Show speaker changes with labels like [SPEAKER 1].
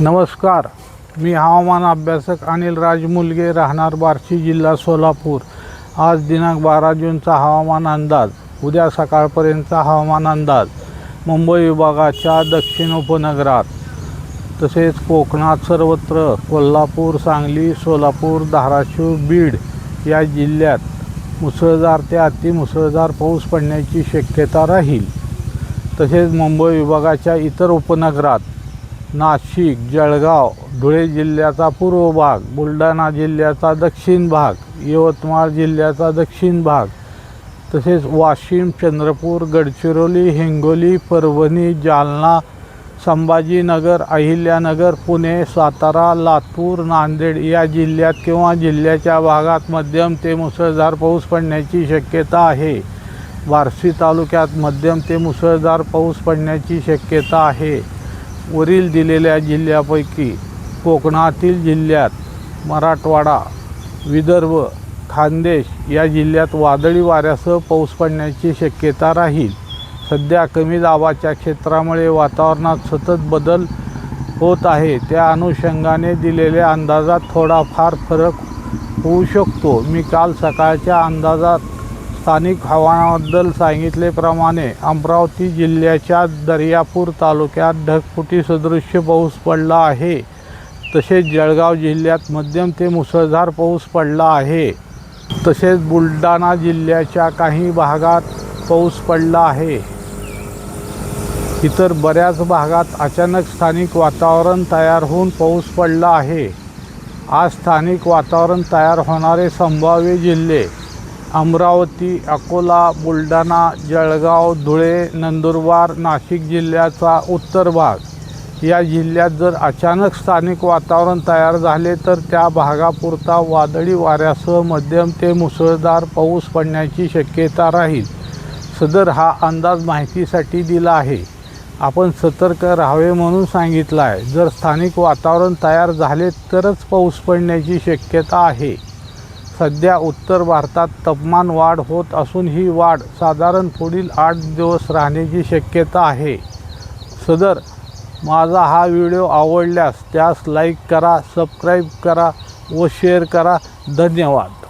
[SPEAKER 1] नमस्कार. मी हवामान अभ्यासक अनिल राजमुलगे राहणार बार्शी जिल्हा सोलापूर. आज दिनांक बारा जूनचा हवामान अंदाज उद्या सकाळपर्यंतचा हवामान अंदाज. मुंबई विभागाच्या दक्षिण उपनगरात तसेच कोकणात सर्वत्र कोल्हापूर सांगली सोलापूर धाराशिव बीड या जिल्ह्यात मुसळधार ते अतिमुसळधार पाऊस पडण्याची शक्यता राहील. तसेच मुंबई विभागाच्या इतर उपनगरात नाशिक जळगाव धुळे जिल्ह्याचा पूर्व भाग बुलढाणा जिल्ह्याचा दक्षिण भाग यवतमाळ जिल्ह्याचा दक्षिण भाग तसेच वाशिम चंद्रपूर गडचिरोली हिंगोली परभणी जालना संभाजीनगर अहिल्यानगर पुणे सातारा लातूर नांदेड या जिल्ह्यात किंवा जिल्ह्याच्या भागात मध्यम ते मुसळधार पाऊस पडण्याची शक्यता आहे. बार्शी तालुक्यात मध्यम ते मुसळधार पाऊस पडण्याची शक्यता आहे. वरील दिलेल्या जिल्ह्यापैकी कोकणातील जिल्ह्यात मराठवाडा विदर्भ खानदेश या जिल्ह्यात वादळी वाऱ्यासह पाऊस पडण्याची शक्यता राहील. सध्या कमी दाबाच्या क्षेत्रामुळे वातावरणात सतत बदल होत आहे. त्या अनुषंगाने दिलेल्या अंदाजात थोडाफार फरक होऊ शकतो. मी काल सकाळच्या अंदाजात स्थानिक हवामानाबद्दल सांगितल्याप्रमाणे अमरावती जिल्ह्याच्या दर्यापूर तालुक्यात ढगफुटी सदृश्य पाऊस पडला आहे. तसेच जळगाव जिल्ह्यात मध्यम ते मुसळधार पाऊस पडला आहे. तसेच बुलढाणा जिल्ह्याच्या काही भागात पाऊस पडला आहे. इतर बऱ्याच भागात अचानक स्थानिक वातावरण तयार होऊन पाऊस पडला आहे. आज स्थानिक वातावरण तयार होणारे संभाव्य जिल्हे अमरावती अकोला बुलढाणा जळगाव धुळे नंदुरबार नाशिक जिल्ह्याचा उत्तर भाग. या जिल्ह्यात जर अचानक स्थानिक वातावरण तयार झाले तर त्या भागापुरता वादळी वाऱ्यासह मध्यम ते मुसळधार पाऊस पडण्याची शक्यता राहील. सदर हा अंदाज माहितीसाठी दिला आहे. आपण सतर्क राहावे म्हणून सांगितलं आहे जर स्थानिक वातावरण तयार झाले तरच पाऊस पडण्याची शक्यता आहे. सध्या उत्तर भारतात तापमान वाढ होत असून ही वाढ साधारण पुढील आठ दिवस राहण्याची शक्यता आहे. सदर माझा हा व्हिडिओ आवडल्यास त्यास लाईक करा सबस्क्राईब करा व शेअर करा. धन्यवाद.